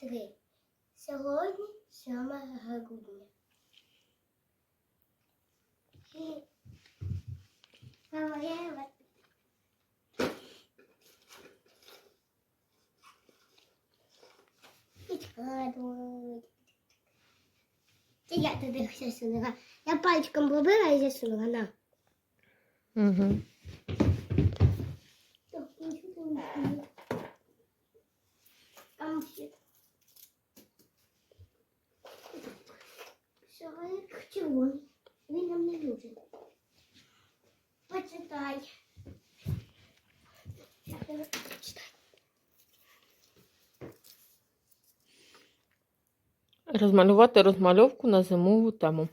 три. Сьогодні 7 грудня. Це я туди засунула. Я пальчиком побила і засунула. На. Угу. Так, Шарик червоний. Він нам не нужен. Почитай. Розмалювати розмальовку на зимову тему.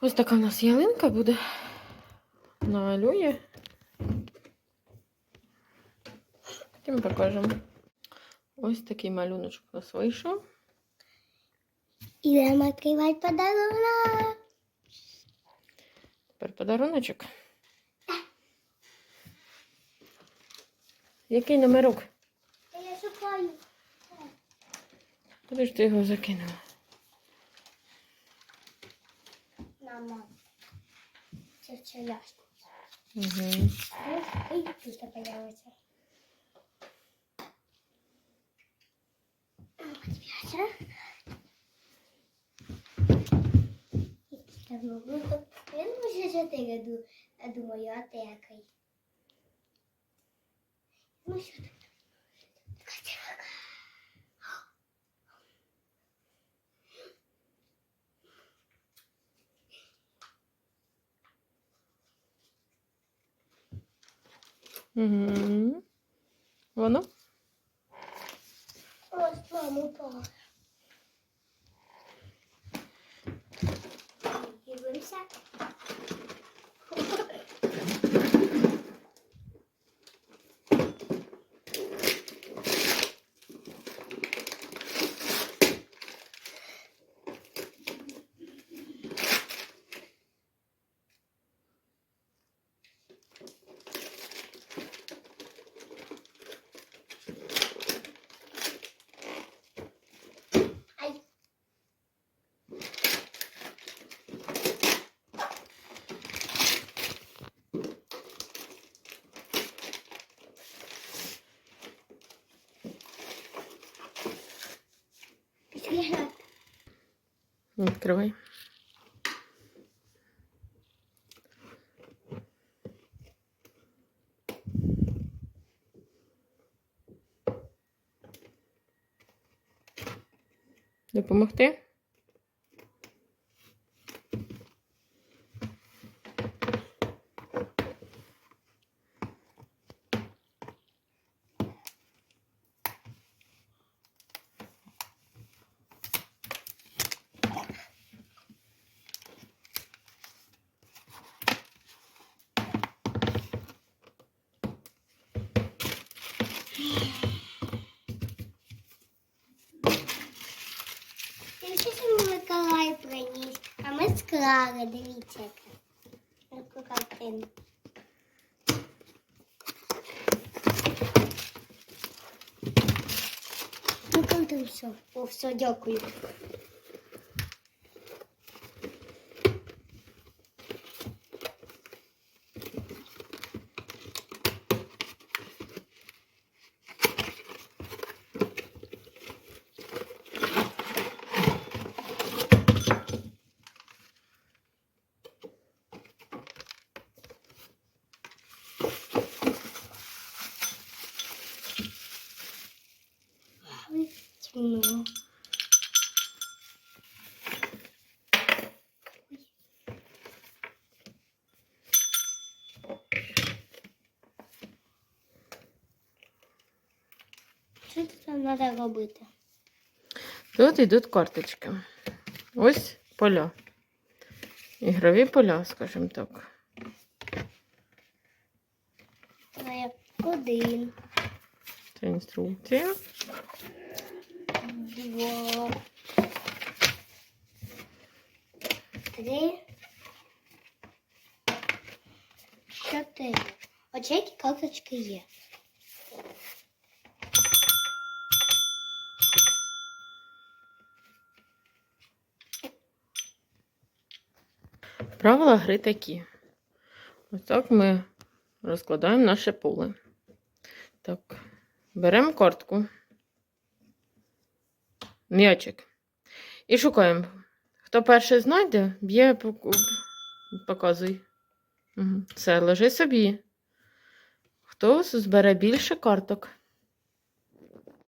Ось така у нас ялинка буде. Намалює. Потім покажемо. Ось такий малюночок у нас вийшов. Ідемо відкривати подарунок. Тепер подаруночок. Який номерок? Я шукаю. Куди ж ти його закинула? Мама. Це вчорашній. Угу. Ой, тут появиться. Я може чотири ду- я думаю, а ти який? Ну що ти? Угу. Воно? Ось вам 闻一下。Відкривай. Допомогти? А ми склали, дивіться яка. Таку картину. Ну там все. О, все, дякую. Ой, темно. Що тут треба робити? Тут йдуть карточки. Ось поля. Ігрові поля, скажімо так. Це один, Це інструкція. два, три, чотири. Оце які карточки є. Правила гри такі. Ось так ми розкладаємо наше поле. Так, беремо картку. М'ячик. І шукаємо. Хто перший знайде, б'є показуй. Все, лежи собі. Хто збере більше карток?